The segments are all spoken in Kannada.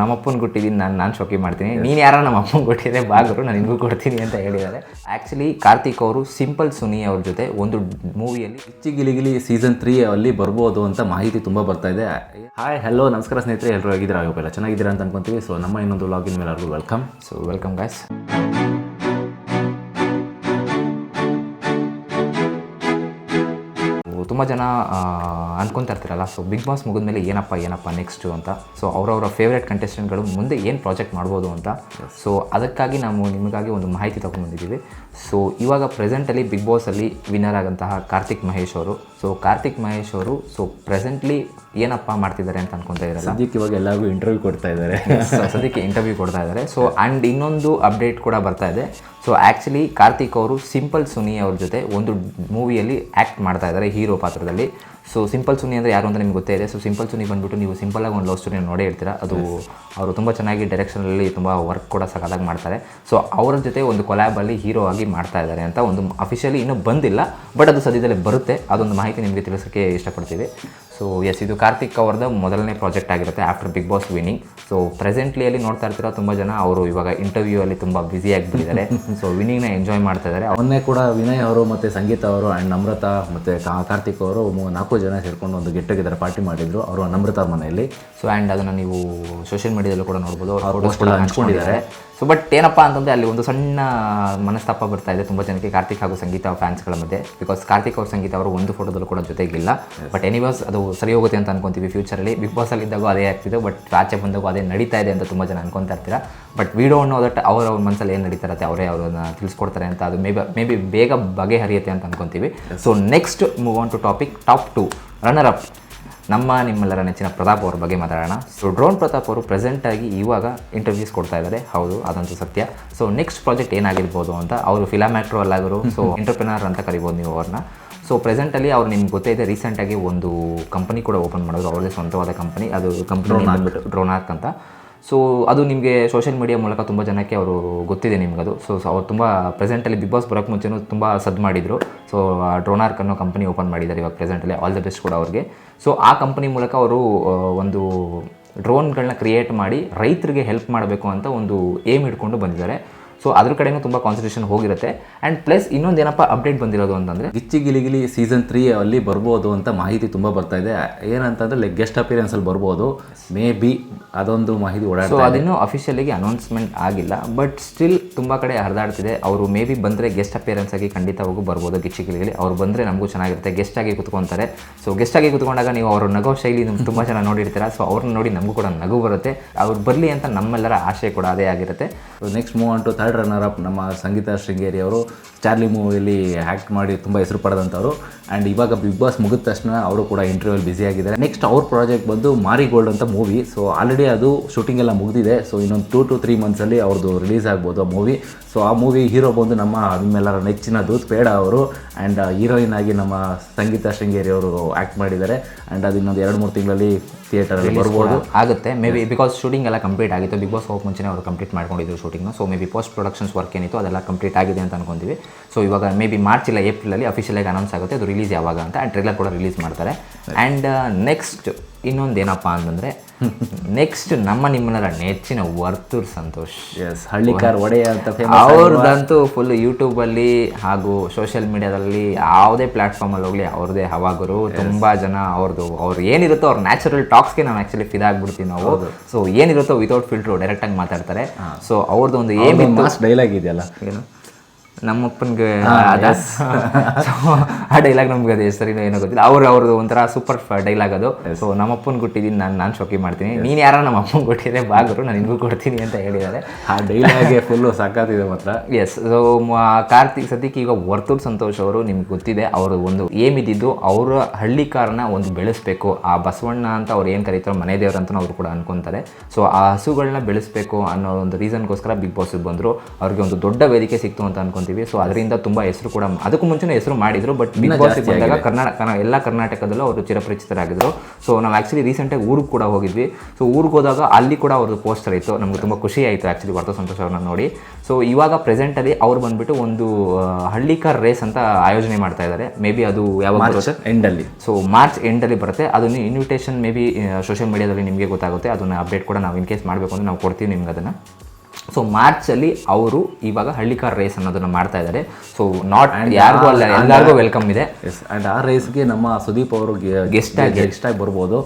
ನಮ್ಮಪ್ಪನ ಕೊಟ್ಟಿದ್ದೀನಿ ನಾನು ನಾನು ಶೋಕಿ ಮಾಡ್ತೀನಿ. ನೀನು ಯಾರ ನಮ್ಮ ಅಪ್ಪನ ಕೊಟ್ಟಿದ್ರೆ ಬಾಗರು ನಾನು ನಿಮಗೂ ಕೊಡ್ತೀನಿ ಅಂತ ಹೇಳಿದ್ದಾರೆ. ಆ್ಯಕ್ಚುಲಿ ಕಾರ್ತಿಕ್ ಅವರು ಸಿಂಪಲ್ ಸುನಿ ಅವ್ರ ಜೊತೆ ಒಂದು ಮೂವಿಯಲ್ಲಿ ಗಿಚ್ಚಿ ಗಿಲಿಗಿಲಿ ಸೀಸನ್ ತ್ರೀ ಅಲ್ಲಿ ಬರ್ಬೋದು ಅಂತ ಮಾಹಿತಿ ತುಂಬ ಬರ್ತಾ ಇದೆ. ಹಾಯ್ ಹಲೋ ನಮಸ್ಕಾರ ಸ್ನೇಹಿತರೆ ಎಲ್ಲರೂ ಆಗಿದ್ದೀರಾ ಆಗೋಲ್ಲ ಚೆನ್ನಾಗಿದ್ದೀರಾ ಅಂತ ಅನ್ಕೊಂತೀವಿ. ಸೊ ನಮ್ಮ ಇನ್ನೊಂದು ಲಾಗಿನ್ ಮೇಲೆ ಎಲ್ಲರಿಗೂ ವೆಲ್ಕಮ್ ಸೊ ವೆಲ್ಕಮ್ ಗಾಯ್ಸ್ ತುಂಬ ಜನ ಅಂದ್ಕೊತಾ ಇರ್ತೀರಲ್ಲ. ಸೊ ಬಿಗ್ ಬಾಸ್ ಮುಗಿದ ಮೇಲೆ ಏನಪ್ಪ ಏನಪ್ಪ ನೆಕ್ಸ್ಟು ಅಂತ. ಸೊ ಅವರವರ ಫೇವ್ರೆಟ್ ಕಂಟೆಸ್ಟೆಂಟ್ಗಳು ಮುಂದೆ ಏನು ಪ್ರಾಜೆಕ್ಟ್ ಮಾಡ್ಬೋದು ಅಂತ. ಸೊ ಅದಕ್ಕಾಗಿ ನಾವು ನಿಮಗಾಗಿ ಒಂದು ಮಾಹಿತಿ ತೊಗೊಂಡ್ಬಂದಿದ್ದೀವಿ ಸೊ ಇವಾಗ ಪ್ರೆಸೆಂಟಲ್ಲಿ ಬಿಗ್ ಬಾಸಲ್ಲಿ ವಿನ್ನರ್ ಆದಂತಹ ಕಾರ್ತಿಕ್ ಮಹೇಶ್ ಅವರು. ಸೊ ಕಾರ್ತಿಕ್ ಮಹೇಶ್ ಅವರು ಸೊ ಪ್ರೆಸೆಂಟ್ಲಿ ಏನಪ್ಪ ಮಾಡ್ತಿದ್ದಾರೆ ಅಂತ ಅನ್ಕೊತಾ ಇದ್ದಾರೆ ಸದ್ಯಕ್ಕೆ ಇವಾಗ ಎಲ್ಲರಿಗೂ ಇಂಟರ್ವ್ಯೂ ಕೊಡ್ತಾ ಇದ್ದಾರೆ. ಸದ್ಯಕ್ಕೆ ಇಂಟರ್ವ್ಯೂ ಕೊಡ್ತಾ ಇದ್ದಾರೆ. ಸೊ ಆ್ಯಂಡ್ ಇನ್ನೊಂದು ಅಪ್ಡೇಟ್ ಕೂಡ ಬರ್ತಾ ಇದೆ. ಸೊ ಆ್ಯಕ್ಚುಲಿ ಕಾರ್ತಿಕ್ ಅವರು ಸಿಂಪಲ್ ಸುನಿ ಅವ್ರ ಜೊತೆ ಒಂದು ಮೂವಿಯಲ್ಲಿ ಆ್ಯಕ್ಟ್ ಮಾಡ್ತಾ ಇದ್ದಾರೆ ಹೀರೋ ಪಾತ್ರದಲ್ಲಿ. ಸೊ ಸಿಂಪಲ್ ಸುನಿ ಅಂದರೆ ಯಾರು ಅಂತ ನಿಮ್ಗೆ ಗೊತ್ತೇ ಇದೆ. ಸೊ ಸಿಂಪಲ್ ಸುನಿ ಬಂದ್ಬಿಟ್ಟು ನೀವು ಸಿಂಪಲಾಗಿ ಒಂದು ಲವ್ ಸ್ಟೋರಿ ನೋಡೇ ಇರ್ತೀರಾ. ಅದು ಅವರು ತುಂಬ ಚೆನ್ನಾಗಿ ಡೈರೆಕ್ಷನಲ್ಲಿ ತುಂಬ ವರ್ಕ್ ಕೂಡ ಸಕಾಲಾಗಿ ಮಾಡ್ತಾರೆ. ಸೊ ಅವರ ಜೊತೆ ಒಂದು ಕೊಲ್ಯಾಬಲ್ಲಿ ಹೀರೋ ಆಗಿ ಮಾಡ್ತಾ ಇದ್ದಾರೆ ಅಂತ ಒಂದು ಅಫಿಷಿಯಲಿ ಇನ್ನೂ ಬಂದಿಲ್ಲ ಬಟ್ ಅದು ಸದ್ಯದಲ್ಲೇ ಬರುತ್ತೆ. ಅದೊಂದು ಮಾಹಿತಿ ನಿಮಗೆ ತಿಳಿಸೋಕ್ಕೆ ಇಷ್ಟಪಡ್ತೀವಿ. ಸೊ ಎಸ್ ಇದು ಕಾರ್ತಿಕ್ ಅವ್ರದ್ದು ಮೊದಲನೇ ಪ್ರಾಜೆಕ್ಟ್ ಆಗಿರುತ್ತೆ after Bigg Boss winning so presently ಅಲ್ಲಿ ನೋಡ್ತಾ ಇರ್ತೀರ ತುಂಬ ಜನ ಅವರು ಇವಾಗ ಇಂಟರ್ವ್ಯೂ ಅಲ್ಲಿ ತುಂಬ ಬ್ಯುಸಿ ಆಗಿಬಿಟ್ಟಿದ್ದಾರೆ ಸೊ ವಿನ್ನಿಂಗ್ನ ಎಂಜಾಯ್ ಮಾಡ್ತಾ ಇದ್ದಾರೆ. ಮೊನ್ನೆ ಕೂಡ ವಿನಯ್ ಅವರು ಮತ್ತು ಸಂಗೀತ ಅವರು ಆ್ಯಂಡ್ ನಮ್ರತ ಮತ್ತು ಕಾರ್ತಿಕ್ ಅವರು ನಾಲ್ಕು ಜನ ಸೇರ್ಕೊಂಡು ಒಂದು ಗೆಟ್ ಟುಗೆದರ್ ಪಾರ್ಟಿ ಮಾಡಿದ್ರು ಅವರು ನಮ್ರತ ಅವ್ರ ಮನೆಯಲ್ಲಿ. ಸೊ ಆ್ಯಂಡ್ ಅದನ್ನು ನೀವು ಸೋಷಿಯಲ್ ಮೀಡಿಯಾದಲ್ಲೂ ಕೂಡ ನೋಡ್ಬೋದು. ಹಂಚ್ಕೊಂಡಿದ್ದಾರೆ. ಸೊ ಬಟ್ ಏನಪ್ಪ ಅಂತಂದರೆ ಅಲ್ಲಿ ಒಂದು ಸಣ್ಣ ಮನಸ್ತಾಪ ಬರ್ತಾ ಇದೆ ತುಂಬ ಜನಕ್ಕೆ. ಕಾರ್ತಿಕ್ ಹಾಗೂ ಸಂಗೀತ ಫ್ಯಾನ್ಸ್ಗಳ ಮಧ್ಯೆ. ಬಿಕಾಸ್ ಕಾರ್ತಿಕ್ ಅವ್ರ ಸಂಗೀತ ಅವರು ಒಂದು ಫೋಟೋದಲ್ಲೂ ಕೂಡ ಜೊತೆಗಿಲ್ಲ. ಬಟ್ ಎನಿವಾಸ್ ಅದು ಸರಿ ಹೋಗುತ್ತೆ ಅಂತ ಅನ್ಕೊಂತೀವಿ ಫ್ಯೂಚರಲ್ಲಿ ಬಿಗ್ ಬಾಸಲ್ಲಿ ಇದ್ದಾಗೂ ಅದೇ ಆಗ್ತಿದೆ. ಬಟ್ ಆಚೆ ಬಂದಾಗೂ ಅದೇ ನಡೀತಾ ಇದೆ ಅಂತ ತುಂಬ ಜನ ಅನ್ಕೊತಾ ಇರ್ತೀರಾ. ಬಟ್ ವೀಡಿಯೋ ಅನ್ನೋ ದಟ್ ಅವ್ರ ಅವ್ರ ಮನಸ್ಸಲ್ಲಿ ಏನು ನಡೀತಾ ಇರುತ್ತೆ ಅವರೇ ಅವ್ರನ್ನ ತಿಳಿಸ್ಕೊಡ್ತಾರೆ ಅಂತ ಅದು ಮೇ ಮೇ ಬಿ ಬೇಗ ಬಗೆಹರಿಯುತ್ತೆ ಅಂತ ಅನ್ಕೊತೀವಿ. So next move on to topic top two runner up ನಮ್ಮ ನಿಮ್ಮೆಲ್ಲರ ನೆಚ್ಚಿನ ಪ್ರತಾಪ್ ಅವ್ರ ಬಗ್ಗೆ ಮಾತಾಡೋಣ. ಸೊ ಡ್ರೋನ್ ಪ್ರತಾಪ್ ಅವರು ಪ್ರೆಸೆಂಟ್ ಆಗಿ ಇವಾಗ ಇಂಟರ್ವ್ಯೂಸ್ ಕೊಡ್ತಾ ಇದ್ದಾರೆ. ಹೌದು ಅದಂತೂ ಸತ್ಯ. ಸೊ ನೆಕ್ಸ್ಟ್ ಪ್ರಾಜೆಕ್ಟ್ ಏನಾಗಿರ್ಬೋದು ಅಂತ ಅವರು ಫಿಲಮ್ ಆ್ಯಕ್ಟ್ರು ಅಲ್ಲಾದರು ಸೊ ಎಂಟರ್ಪ್ರಿನರ್ ಅಂತ ಕರಿಬೋದು ನೀವು ಅವ್ರನ್ನ. ಸೊ ಪ್ರೆಸೆಂಟಲ್ಲಿ ಅವ್ರು ನಿಮ್ಗೆ ಗೊತ್ತೇ ಇದೆ ರೀಸೆಂಟಾಗಿ ಒಂದು ಕಂಪನಿ ಕೂಡ ಓಪನ್ ಮಾಡೋದು ಅವ್ರದ್ದೇ ಸ್ವಂತವಾದ ಕಂಪನಿ ಅದು ಕಂಪನಿ ಬಂದ್ಬಿಟ್ಟು ಡ್ರೋನಾರ್ಕ್ ಅಂತ. ಸೊ ಅದು ನಿಮಗೆ ಸೋಷಿಯಲ್ ಮೀಡಿಯಾ ಮೂಲಕ ತುಂಬ ಜನಕ್ಕೆ ಅವರು ಗೊತ್ತಿದೆ ನಿಮಗದು. ಸೊ ಸೊ ಅವ್ರು ತುಂಬ ಪ್ರೆಸೆಂಟಲ್ಲಿ ಬಿಗ್ ಬಾಸ್ ಬರೋಕ್ಕೆ ಮುಂಚೆನೂ ತುಂಬ ಸದ್ ಮಾಡಿದರು. ಸೊ ಡ್ರೋನಾರ್ಕ್ ಅನ್ನೋ ಕಂಪನಿ ಓಪನ್ ಮಾಡಿದ್ದಾರೆ ಇವಾಗ ಪ್ರೆಸೆಂಟಲ್ಲಿ ಆಲ್ ದ ಬೆಸ್ಟ್ ಕೂಡ ಅವ್ರಿಗೆ. ಸೊ ಆ ಕಂಪನಿ ಮೂಲಕ ಅವರು ಒಂದು ಡ್ರೋನ್ಗಳನ್ನ ಕ್ರಿಯೇಟ್ ಮಾಡಿ ರೈತರಿಗೆ ಹೆಲ್ಪ್ ಮಾಡಬೇಕು ಅಂತ ಒಂದು ಏಮ್ ಇಟ್ಕೊಂಡು ಬಂದಿದ್ದಾರೆ. ಸೊ ಅದ್ರ ಕಡೆನೂ ತುಂಬ ಕಾನ್ಸಂಟ್ರೇಷನ್ ಹೋಗಿರುತ್ತೆ. ಆ್ಯಂಡ್ ಪ್ಲಸ್ ಇನ್ನೊಂದು ಏನಪ್ಪ ಅಪ್ಡೇಟ್ ಬಂದಿರೋದು ಅಂತಂದರೆ ಗಿಚ್ಚಿ ಗಿಲಿಗಿಲಿ ಸೀಸನ್ ತ್ರೀ ಅಲ್ಲಿ ಬರ್ಬೋದು ಅಂತ ಮಾಹಿತಿ ತುಂಬ ಬರ್ತಾ ಇದೆ. ಏನಂತಂದ್ರೆ ಲೈಕ್ ಗೆಸ್ಟ್ ಅಪಿಯರೆನ್ಸಲ್ಲಿ ಬರ್ಬೋದು. ಮೇ ಬಿ ಅದೊಂದು ಮಾಹಿತಿ ಸೊ ಓಡಾಡ್ತಾ ಅದಿನ್ನೂ ಅಫಿಷಿಯಲಿಗೆ ಅನೌನ್ಸ್ಮೆಂಟ್ ಆಗಿಲ್ಲ. ಬಟ್ ಸ್ಟಿಲ್ ತುಂಬ ಕಡೆ ಹರಿದಾಡ್ತಿದೆ. ಅವರು ಮೇ ಬಿ ಬಂದರೆ ಗೆಸ್ಟ್ ಅಪಿಯರೆನ್ಸ್ ಆಗಿ ಖಂಡಿತ ಖಂಡಿತವಾಗೂ ಬರ್ಬೋದು ಗಿಲಿಗಿಲಿ ಅವ್ರು ಬಂದರೆ ನಮಗೂ ಚೆನ್ನಾಗಿರುತ್ತೆ. ಗೆಸ್ಟ್ ಆಗಿ ಕುತ್ಕೊತಾರೆ. ಸೊ ಗೆಸ್ಟ್ ಆಗಿ ಕುತ್ಕೊಂಡಾಗ ನೀವು ಅವ್ರ ನಗೋ ಶೈಲಿ ನಿಮ್ಗೆ ತುಂಬ ಜನ ನೋಡಿರ್ತೀರ. ಸೊ ಅವ್ರನ್ನ ನೋಡಿ ನಮಗೂ ಕೂಡ ನಗು ಬರುತ್ತೆ. ಅವ್ರು ಬರಲಿ ಅಂತ ನಮ್ಮೆಲ್ಲರ ಆಶೆ ಕೂಡ ಅದೇ ಆಗಿರುತ್ತೆ. Next move on to third runner up ನಮ್ಮ ಸಂಗೀತ ಶೃಂಗೇರಿ ಅವರು. ಚಾರ್ಲಿ ಮೂವಿಯಲ್ಲಿ ಆ್ಯಕ್ಟ್ ಮಾಡಿ ತುಂಬ ಹೆಸರು ಪಡೆದಂಥವ್ರು. ಆ್ಯಂಡ್ ಇವಾಗ ಬಿಗ್ ಬಾಸ್ ಮುಗಿದ ತಕ್ಷಣ ಅವರು ಕೂಡ ಇಂಟರ್ವ್ಯೂಲ್ಲಿ ಬ್ಯುಸಿ ಆಗಿದ್ದಾರೆ. ನೆಕ್ಸ್ಟ್ ಅವ್ರ ಪ್ರಾಜೆಕ್ಟ್ ಬಂದು ಮಾರಿ ಗೋಲ್ಡ್ ಅಂತ ಮೂವಿ ಸೊ ಆಲ್ರೆಡಿ ಅದು ಶೂಟಿಂಗ್ ಎಲ್ಲ ಮುಗಿದಿದೆ. ಸೊ ಇನ್ನೊಂದು ಟೂ ಟು ತ್ರೀ ಮಂತ್ಸಲ್ಲಿ ಅವ್ರದ್ದು ರಿಲೀಸ್ ಆಗ್ಬೋದು ಆ ಮೂವಿ ಸೊ ಆ ಮೂವಿ ಹೀರೋ ಬಂದು ನಮ್ಮ ನಿಮ್ಮೆಲ್ಲರ ನೆಚ್ಚಿನ ದೂತ್ ಪೇಡ ಅವರು. ಆ್ಯಂಡ್ ಹೀರೋಯಿನ್ ಆಗಿ ನಮ್ಮ ಸಂಗೀತ ಶೃಂಗೇರಿ ಅವರು ಆ್ಯಕ್ಟ್ ಮಾಡಿದ್ದಾರೆ. ಆ್ಯಂಡ್ ಅದು ಇನ್ನೊಂದು ಎರಡು ಮೂರು ತಿಂಗಳಲ್ಲಿ ಥಿಯೇಟರಲ್ಲಿ ಬರ್ಬೋದು. ಆಗುತ್ತೆ. ಮೇ ಬಿ ಬಿಕಾಸ್ ಶೂಟಿಂಗ್ ಎಲ್ಲ ಕಂಪ್ಲೀಟ್ ಆಗಿತ್ತು. ಬಿಗ್ ಬಾಸ್ ಹೋಗಕ್ಕೆ ಮುಂಚೆನೇ ಅವರು ಕಂಪ್ಲೀಟ್ ಮಾಡ್ಕೊಂಡಿದ್ರು ಶೂಟಿಂಗ್ನ so maybe post productions work ಏನಿತ್ತು ಅದೆಲ್ಲ ಕಂಪ್ಲೀಟ್ ಆಗಿದೆ ಅಂತ ಅನ್ಕೊಂತೀವಿ ಸೊ ಇವಾಗ ಮೇ ಬಿ ಮಾರ್ಚ್ ಇಲ್ಲ ಏಪ್ರಿಲಲ್ಲಿ ಅಫಿಷಿಯಲಾಗಿ ಅನೌನ್ಸ್ ಆಗುತ್ತೆ ಅದು ರಿಲೀಸ್ ಯಾವಾಗ ಅಂತ ಆ್ಯಂಡ್ ಟ್ರೇಲರ್ ಕೂಡ ರಿಲೀಸ್ ಮಾಡ್ತಾರೆ. ಆ್ಯಂಡ್ ನೆಕ್ಸ್ಟ್ ಇನ್ನೊಂದು ಏನಪ್ಪ ಅಂತಂದರೆ ನೆಕ್ಸ್ಟ್ ನಮ್ಮ ನಿಮ್ಮನ್ನರ ನೆಚ್ಚಿನ ವರ್ತೂರ್ ಸಂತೋಷ್. ಎಸ್ ಹಳ್ಳಿಕಾರ್ ಒಡೆಯ ಅಂತ ಫೇಮಸ್ ಅವ್ರದ್ದಂತೂ ಫುಲ್ ಯೂಟ್ಯೂಬಲ್ಲಿ ಹಾಗೂ ಸೋಷಿಯಲ್ ಮೀಡಿಯಾದಲ್ಲಿ ಯಾವುದೇ ಪ್ಲಾಟ್ಫಾರ್ಮಲ್ಲಿ ಹೋಗಲಿ ಅವ್ರದ್ದೇ ಹವಾಗುರು ತುಂಬ ಜನ ಅವ್ರದ್ದು ಅವ್ರು ಏನಿರುತ್ತೋ ಅವ್ರ ನ್ಯಾಚುರಲ್ ಟಾಕ್ಸ್ಗೆ ನಾವು ಆ್ಯಕ್ಚುಲಿ ಫಿದಾಗ್ಬಿಡ್ತೀವಿ ನಾವು. ಸೊ ಏನಿರುತ್ತೋ ವಿತೌಟ್ ಫಿಲ್ಟ್ರು ಡೈರೆಕ್ಟಾಗಿ ಮಾತಾಡ್ತಾರೆ. ಸೊ ಅವ್ರದ್ದು ಒಂದು ಏಮ್ ಡೈಲಾಗ್ ಇದೆಯಲ್ಲ? ಏನು? ನಮ್ಮಪ್ಪನಿಗೆ ಆ ಡೈಲಾಗ್ ನಮ್ಗೆ ಅದು ಸರಿ ಏನೋ ಗೊತ್ತಿಲ್ಲ. ಅವ್ರು ಅವ್ರದ್ದು ಒಂಥರ ಸೂಪರ್ ಡೈಲಾಗ್ ಅದು. ಸೊ ನಮ್ಮಪ್ಪನ ಕೊಟ್ಟಿದ್ದೀನಿ ನಾನು ನಾನು ಶೋಕಿ ಮಾಡ್ತೀನಿ. ನೀನು ಯಾರ ನಮ್ಮ ಅಪ್ಪನ ಕೊಟ್ಟಿದ್ರೆ ಬಾಗರು ನಾನು ನಿನಗೂ ಕೊಡ್ತೀನಿ ಅಂತ ಹೇಳಿದ್ದಾರೆ. ಆ ಡೈಲಾಗೆ ಫುಲ್ಲು ಸಾಕಾತಿದೆ ಮಾತ್ರ. ಎಸ್ ಸೊ ಕಾರ್ತಿಕ್ ಸದ್ಯಕ್ಕೆ ಈಗ ವರ್ತೂರ್ ಸಂತೋಷ್ ಅವರು ನಿಮ್ಗೆ ಗೊತ್ತಿದೆ ಅವರು ಒಂದು ಏಮ್ ಇದ್ದಿದ್ದು ಅವರ ಹಳ್ಳಿ ಕಾರನ್ನ ಒಂದು ಬೆಳೆಸಬೇಕು. ಆ ಬಸವಣ್ಣ ಅಂತ ಅವ್ರು ಏನು ಕರೀತಾರೋ ಮನೆ ದೇವ್ರ ಅಂತ ಅವರು ಕೂಡ ಅನ್ಕೊಂತಾರೆ. ಸೊ ಆ ಹಸುಗಳನ್ನ ಬೆಳೆಸಬೇಕು ಅನ್ನೋ ಒಂದು ರೀಸನ್ಗೋಸ್ಕರ ಬಿಗ್ ಬಾಸ್ ಬಂದರು. ಅವ್ರಿಗೆ ಒಂದು ದೊಡ್ಡ ವೇದಿಕೆ ಸಿಕ್ತು ಅಂತ ಅನ್ಕೊಂತೀನಿ. ಅನ್ಕೊಂತೀವಿ ಸೊ ಅದರಿಂದ ತುಂಬ ಹೆಸರು ಕೂಡ ಅದಕ್ಕೂ ಮುಂಚೆನೇ ಹೆಸರು ಮಾಡಿದ್ರು ಬಟ್ ಬಿಗ್ ಬಾಸ್ ಬಂದಾಗ ಕರ್ನಾಟಕ ಎಲ್ಲ ಕರ್ನಾಟಕದಲ್ಲೂ ಅವರು ಚಿರಪರಿಚಿತರಾಗಿದ್ದರು ಸೊ ನಾವು ಆ್ಯಕ್ಚುಲಿ ರೀಸೆಂಟಾಗಿ ಊರಿಗೆ ಕೂಡ ಹೋಗಿದ್ವಿ. ಸೊ ಊರಿಗೆ ಹೋದಾಗ ಅಲ್ಲಿ ಕೂಡ ಅವ್ರದ್ದು ಪೋಸ್ಟರ್ ಇತ್ತು. ನಮಗೆ ತುಂಬ ಖುಷಿ ಆಯಿತು ಆ್ಯಕ್ಚುಲಿ ಬರ್ತಾ ಸಂತೋಷ ಅವ್ರನ್ನ ನೋಡಿ. ಸೊ ಇವಾಗ ಪ್ರೆಸೆಂಟಲ್ಲಿ ಅವ್ರು ಬಂದ್ಬಿಟ್ಟು ಒಂದು ಹಳ್ಳಿಕಾರ್ ರೇಸ್ ಅಂತ ಆಯೋಜನೆ ಮಾಡ್ತಾ ಇದ್ದಾರೆ ಮೇ ಬಿ ಅದು ಬರುತ್ತೆ? ಎಂಡಲ್ಲಿ ಸೊ ಮಾರ್ಚ್ ಎಂಡಲ್ಲಿ ಬರುತ್ತೆ. ಅದನ್ನು ಇನ್ವಿಟೇಷನ್ ಮೇ ಬಿ ಸೋಷಿಯಲ್ ಮೀಡಿಯಾದಲ್ಲಿ ನಿಮಗೆ ಗೊತ್ತಾಗುತ್ತೆ. ಅದನ್ನು ಅಪ್ಡೇಟ್ ಕೂಡ ನಾವು ಇನ್ ಕೇಸ್ ಮಾಡಬೇಕು ಅಂದರೆ ನಾವು ಕೊಡ್ತೀವಿ ನಿಮ್ಗೆ ಅದನ್ನು. ಸೊ ಮಾರ್ಚಲ್ಲಿ ಅವರು ಇವಾಗ ಹಳ್ಳಿಕಾರ್ ರೇಸ್ ಅನ್ನೋದನ್ನ ಮಾಡ್ತಾ ಇದ್ದಾರೆ. ಸೊ ನಾಟ್ ಯಾರಿಗೂ ಅಲ್ಲ ಎಲ್ಲರಿಗೂ ವೆಲ್ಕಮ್ ಇದೆ. ಆ್ಯಂಡ್ ಆ ರೇಸ್ಗೆ ನಮ್ಮ ಸುದೀಪ್ ಅವರು ಗೆಸ್ಟ್ ಆಗಿ. ಗೆಸ್ಟ್ ಆಗಿ ಬರ್ಬೋದು.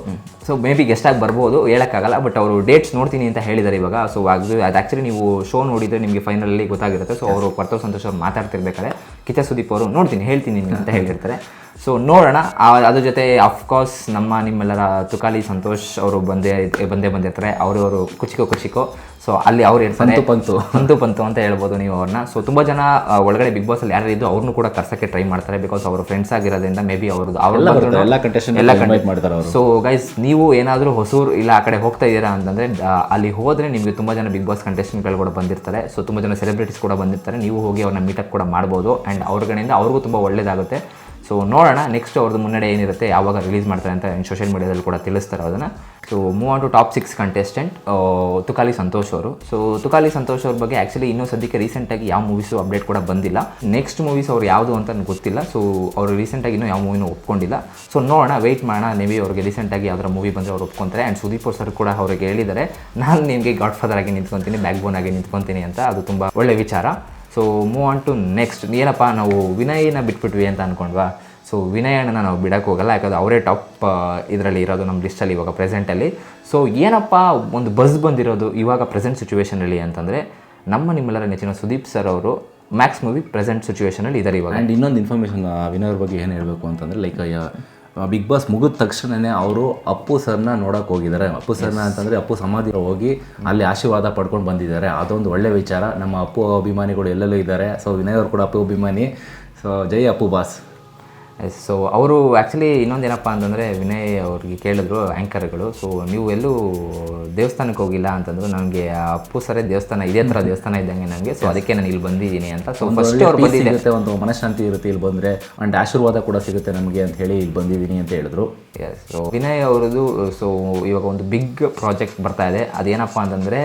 ಸೊ ಮೇ ಬಿ ಗೆಸ್ಟ್ ಆಗಿ ಬರ್ಬೋದು ಹೇಳೋಕ್ಕಾಗಲ್ಲ ಬಟ್ ಅವರು ಡೇಟ್ಸ್ ನೋಡ್ತೀನಿ ಅಂತ ಹೇಳಿದ್ದಾರೆ ಇವಾಗ. ಸೊ ಅದು ಅದು ಆ್ಯಕ್ಚುಲಿ ನೀವು ಶೋ ನೋಡಿದರೆ ನಿಮಗೆ ಫೈನಲಲ್ಲಿ ಗೊತ್ತಾಗಿರುತ್ತೆ. ಸೊ ಅವರು ಪರ್ತವ್ ಸಂತೋಷ್ ಅವ್ರು ಮಾತಾಡ್ತಿರ್ಬೇಕಾದ್ರೆ ಕಿತ ಸುದೀಪ್ ಅವರು ನೋಡ್ತೀನಿ ಹೇಳ್ತೀನಿ ನಿಮ್ಗೆ ಅಂತ ಹೇಳಿರ್ತಾರೆ. ಸೊ ನೋಡೋಣ. ಅದ್ರ ಜೊತೆ ಅಫ್ಕೋರ್ಸ್ ನಮ್ಮ ನಿಮ್ಮೆಲ್ಲರ ತುಕಾಲಿ ಸಂತೋಷ್ ಅವರು ಬಂದೇ ಬಂದೇ ಬಂದಿರ್ತಾರೆ ಅವರು ಅವರು ಕುಚಿಕೋ ಕುಚಿಕೋ. ಸೊ ಅಲ್ಲಿ ಅವ್ರು ಇರ್ತಾರೆ. ಪಂತು ಪಂತು. ಪಂತು ಅಂತ ಹೇಳ್ಬೋದು ನೀವು ಅವ್ರನ್ನ. ಸೊ ತುಂಬ ಜನ ಒಳಗಡೆ ಬಿಗ್ ಬಾಸ್ ಅಲ್ಲಿ ಯಾರು ಇದ್ದು ಅವ್ರನ್ನೂ ಕೂಡ ಕರ್ಸಕ್ಕೆ ಟ್ರೈ ಮಾಡ್ತಾರೆ ಬಿಕಾಸ್ ಅವರು ಫ್ರೆಂಡ್ಸ್ ಆಗಿರೋದ್ರಿಂದ ಮೇ ಬಿ ಅವ್ರದ್ದು ಅವ್ರ ಎಲ್ಲ ಎಲ್ಲ invite ಮಾಡ್ತಾರೆ ಸೊ ಗೈಸ್ ನೀವು ಏನಾದರೂ ಹೊಸೂರು ಇಲ್ಲ ಆ ಕಡೆ ಹೋಗ್ತಾ ಇದ್ದೀರಾ ಅಂತಂದರೆ ಅಲ್ಲಿ ಹೋದರೆ ನಿಮಗೆ ತುಂಬ ಜನ ಬಿಗ್ ಬಾಸ್ ಕಂಟೆಸ್ಟೆಂಟ್ಗಳು ಕೂಡ ಬಂದಿರ್ತಾರೆ. ಸೊ ತುಂಬ ಜನ ಸೆಲೆಬ್ರಿಟೀಸ್ ಕೂಡ ಬಂದಿರ್ತಾರೆ. ನೀವು ಹೋಗಿ ಅವ್ರನ್ನ ಮೀಟಪ್ ಕೂಡ ಮಾಡ್ಬೋದು. ಆ್ಯಂಡ್ ಅವ್ರ ಕಡೆಯಿಂದ ಅವ್ರಿಗೂ ತುಂಬ ಒಳ್ಳೇದಾಗುತ್ತೆ. ಸೊ ನೋಡೋಣ. ನೆಕ್ಸ್ಟ್ ಅವ್ರದ್ದು ಮುನ್ನಡೆ ಏನಿರುತ್ತೆ, ಯಾವಾಗ ರಿಲೀಸ್ ಮಾಡ್ತಾರೆ ಅಂತ ಸೋಷಿಯಲ್ ಮೀಡಿಯಾದಲ್ಲಿ ಕೂಡ ತಿಳಿಸ್ತಾರೆ ಅದನ್ನು so move on to top six contestant Tukali Santosh ಅವರು. ಸೊ ತುಕಾಲಿ ಸಂತೋಷ್ ಅವ್ರ ಬಗ್ಗೆ ಆ್ಯಕ್ಚುಲಿ ಇನ್ನೂ ಸದ್ಯಕ್ಕೆ ರೀಸೆಂಟಾಗಿ ಯಾವ ಮೂವೀಸು ಅಪ್ಡೇಟ್ ಕೂಡ ಬಂದಿಲ್ಲ. ನೆಕ್ಸ್ಟ್ ಮೂವೀಸ್ ಅವ್ರು ಯಾವುದು ಅಂತ ನನಗೆ ಗೊತ್ತಿಲ್ಲ. ಸೊ ಅವರು ರೀಸೆಂಟಾಗಿ ಇನ್ನೂ ಯಾವ ಮೂವಿನೂ ಒಪ್ಕೊಂಡಿಲ್ಲ. ಸೊ ನೋಡೋಣ ವೆಯ್ಟ್ ಮಾಡೋಣ. ಮೇಬಿ ಅವ್ರಿಗೆ ರೀಸೆಂಟಾಗಿ ಯಾವ್ದಾರ ಮೂವಿ ಬಂದರೆ ಅವ್ರು ಒಪ್ಕೊಂತಾರೆ. ಆ್ಯಂಡ್ ಸುದೀಪ್ ಸರ್ ಕೂಡ ಅವ್ರಿಗೆ ಹೇಳಿದ್ದಾರೆ, ನಾನು ನಿಮಗೆ ಗಾಡ್ ಫಾದರ್ ಆಗಿ ನಿಂತ್ಕೊತೀನಿ ಬ್ಯಾಕ್ ಬೋನ್ ಆಗಿ ನಿಂತ್ಕೊತೀನಿ ಅಂತ. ಅದು ತುಂಬ ಒಳ್ಳೆ ವಿಚಾರ. So move on to next ಏನಪ್ಪ, ನಾವು ವಿನಯನ ಬಿಟ್ಬಿಟ್ವಿ ಅಂತ ಅಂದ್ಕೊಂಡ್ವಾ ಸೊ ವಿನಯಣ್ಣನ ನಾವು ಬಿಡೋಕ್ಕೆ ಹೋಗಲ್ಲ, ಯಾಕಂದ್ರೆ ಅವರೇ ಟಾಪ್ ಇದರಲ್ಲಿ ಇರೋದು ನಮ್ಮ ಲಿಸ್ಟಲ್ಲಿ ಇವಾಗ ಪ್ರೆಸೆಂಟಲ್ಲಿ ಸೊ ಏನಪ್ಪ, ಒಂದು ಬಸ್ ಬಂದಿರೋದು ಇವಾಗ ಪ್ರೆಸೆಂಟ್ ಸಿಚುವೇಷನಲ್ಲಿ ಅಂತಂದರೆ, ನಮ್ಮ ನಿಮ್ಮೆಲ್ಲರ ನೆಚ್ಚಿನ ಸುದೀಪ್ ಸರ್ ಅವರು ಮ್ಯಾಕ್ಸ್ ಮೂವಿ ಪ್ರೆಸೆಂಟ್ ಸಿಚುವೇಷನಲ್ಲಿ ಇದ್ದಾರೆ ಇವಾಗ. ಆ್ಯಂಡ್ ಇನ್ನೊಂದು ಇನ್ಫಾರ್ಮೇಷನ್ ವಿನಯ್ ಬಗ್ಗೆ ಏನು ಹೇಳಬೇಕು ಅಂತಂದರೆ ಲೈಕ್ ಬಿಗ್ ಬಾಸ್ ಮುಗಿದ ತಕ್ಷಣನೇ ಅವರು ಅಪ್ಪು ಸರ್ನ ನೋಡೋಕೆ ಹೋಗಿದ್ದಾರೆ. ಅಪ್ಪು ಸರ್ನ ಅಂತಂದರೆ ಅಪ್ಪು ಸಮಾಧಿ ಹೋಗಿ ಅಲ್ಲಿ ಆಶೀರ್ವಾದ ಪಡ್ಕೊಂಡು ಬಂದಿದ್ದಾರೆ. ಅದೊಂದು ಒಳ್ಳೆ ವಿಚಾರ. ನಮ್ಮ ಅಪ್ಪು ಅಭಿಮಾನಿಗಳು ಎಲ್ಲೆಲ್ಲೂ ಇದ್ದಾರೆ. ಸೊ ವಿನಯ್ ಅವರು ಕೂಡ ಅಪ್ಪು ಅಭಿಮಾನಿ. ಸೊ ಜೈ ಅಪ್ಪು ಬಾಸ್. ಸೊ ಅವರು ಆ್ಯಕ್ಚುಲಿ ಇನ್ನೊಂದೇನಪ್ಪ ಅಂತಂದರೆ ವಿನಯ್ ಅವ್ರಿಗೆ ಕೇಳಿದ್ರು ಆ್ಯಂಕರ್ಗಳು ಸೊ ನೀವು ಎಲ್ಲೂ ದೇವಸ್ಥಾನಕ್ಕೆ ಹೋಗಿಲ್ಲ ಅಂತಂದ್ರು ನನಗೆ ಅಪ್ಪು ಸರೇ ದೇವಸ್ಥಾನ ಇದೇ ಥರ ದೇವಸ್ಥಾನ ಇದ್ದಂಗೆ ನನಗೆ. ಸೊ ಅದಕ್ಕೆ ನಾನು ಇಲ್ಲಿ ಬಂದಿದ್ದೀನಿ ಅಂತ. ಸೊ ಫಸ್ಟ್ ಅವ್ರು ಬಂದಿದ್ದೆ. ಒಂದು ಮನಃಶಾಂತಿ ಇರುತ್ತೆ ಇಲ್ಲಿ ಬಂದರೆ. ಆ್ಯಂಡ್ ಆಶೀರ್ವಾದ ಕೂಡ ಸಿಗುತ್ತೆ ನಮಗೆ ಅಂತ ಹೇಳಿ ಇಲ್ಲಿ ಬಂದಿದ್ದೀನಿ ಅಂತ ಹೇಳಿದ್ರು. ಸೊ ವಿನಯ್ ಅವರದು ಸೊ ಇವಾಗ ಒಂದು ಬಿಗ್ ಪ್ರಾಜೆಕ್ಟ್ ಬರ್ತಾ ಇದೆ. ಅದೇನಪ್ಪ ಅಂತಂದರೆ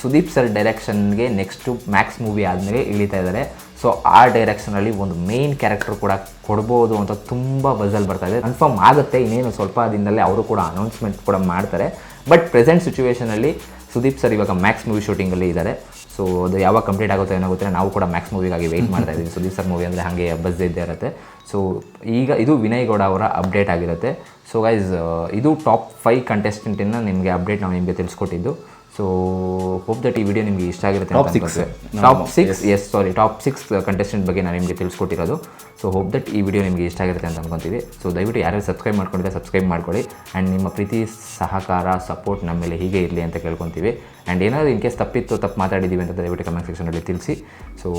ಸುದೀಪ್ ಸರ್ ಡೈರೆಕ್ಷನ್ಗೆ ನೆಕ್ಸ್ಟು ಮ್ಯಾಕ್ಸ್ ಮೂವಿ ಆದಮೇಲೆ ಇಳಿತಾ ಇದ್ದಾರೆ. ಸೊ ಆ ಡೈರೆಕ್ಷನಲ್ಲಿ ಒಂದು ಮೇನ್ ಕ್ಯಾರೆಕ್ಟರ್ ಕೂಡ ಕೊಡ್ಬೋದು ಅಂತ ತುಂಬ ಬಜಲ್ ಬರ್ತಾ ಇದೆ. ಕನ್ಫರ್ಮ್ ಆಗುತ್ತೆ, ಇನ್ನೇನು ಸ್ವಲ್ಪ ದಿನದಲ್ಲೇ ಅವರು ಕೂಡ ಅನೌನ್ಸ್ಮೆಂಟ್ ಕೂಡ ಮಾಡ್ತಾರೆ. ಬಟ್ ಪ್ರೆಸೆಂಟ್ ಸಿಚುವೇಷನಲ್ಲಿ ಸುದೀಪ್ ಸರ್ ಇವಾಗ ಮ್ಯಾಕ್ಸ್ ಮೂವಿ ಶೂಟಿಂಗಲ್ಲಿ ಇದ್ದಾರೆ. ಸೊ ಅದು ಯಾವಾಗ ಕಂಪ್ಲೀಟ್ ಆಗುತ್ತೆ ಏನೋ ಗೊತ್ತಿಲ್ಲ. ನಾವು ಕೂಡ ಮ್ಯಾಕ್ಸ್ ಮೂವಿಗಾಗಿ ವೆಯ್ಟ್ ಮಾಡ್ತಾ ಇದ್ದೀವಿ. ಸುದೀಪ್ ಸರ್ ಮೂವಿ ಅಂದರೆ ಹಾಗೆ ಬಸ್ ಇದ್ದೇ ಇರುತ್ತೆ. ಸೊ ಈಗ ಇದು ವಿನಯ್ ಗೌಡ ಅವರ ಅಪ್ಡೇಟ್ ಆಗಿರುತ್ತೆ. ಸೊ ಗೈಸ್ ಇದು ಟಾಪ್ ಫೈವ್ ಕಂಟೆಸ್ಟೆಂಟಿನ ನಿಮಗೆ ಅಪ್ಡೇಟ್ ನಾವು ನಿಮಗೆ ತಿಳಿಸ್ಕೊಟ್ಟಿದ್ದು. ಸೊ ಹೋಪ್ ದಟ್ ಈ ವಿಡಿಯೋ ನಿಮಗೆ ಇಷ್ಟ ಆಗಿರುತ್ತೆ top six top six yes sorry top six contestant ಬಗ್ಗೆ ನಾನು ನಿಮಗೆ ತಿಳಿಸ್ಕೊಟ್ಟಿರೋದು. ಸೊ ಹೋಪ್ ದಟ್ ಈ ವಿಡಿಯೋ ನಿಮಗೆ ಇಷ್ಟ ಆಗಿರುತ್ತೆ ಅಂತ ಅನ್ಕೊಂತೀವಿ. ಸೊ ದಯವಿಟ್ಟು ಯಾರ್ಯಾರು ಸಬ್ಸ್ಕ್ರೈಬ್ ಮಾಡ್ಕೊಂಡಿದ್ರೆ ಸಬ್ಸ್ಕ್ರೈಬ್ ಮಾಡ್ಕೊಳ್ಳಿ. ಆ್ಯಂಡ್ ನಿಮ್ಮ ಪ್ರೀತಿ ಸಹಕಾರ ಸಪೋರ್ಟ್ ನಮ್ಮ ಮೇಲೆ ಹೀಗೆ ಇರಲಿ ಅಂತ ಕೇಳ್ಕೊತೀವಿ. ಆ್ಯಂಡ್ ಏನಾದರೂ ಇನ್ ಕೇಸ್ ತಪ್ಪಿತ್ತು ತಪ್ಪು ಮಾತಾಡಿದ್ದೀವಿ ಅಂತ ದಯವಿಟ್ಟು ಕಮೆಂಟ್ ಸೆಕ್ಷನಲ್ಲಿ ತಿಳಿಸಿ. ಸೊ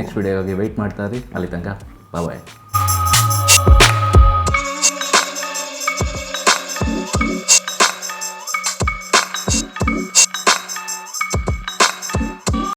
ನೆಕ್ಸ್ಟ್ ವಿಡಿಯೋಗಾಗಿ ವೆಯ್ಟ್ ಮಾಡ್ತಾ ಇರಿ. ಅಲ್ಲಿ ತನಕ ಬಾಯ್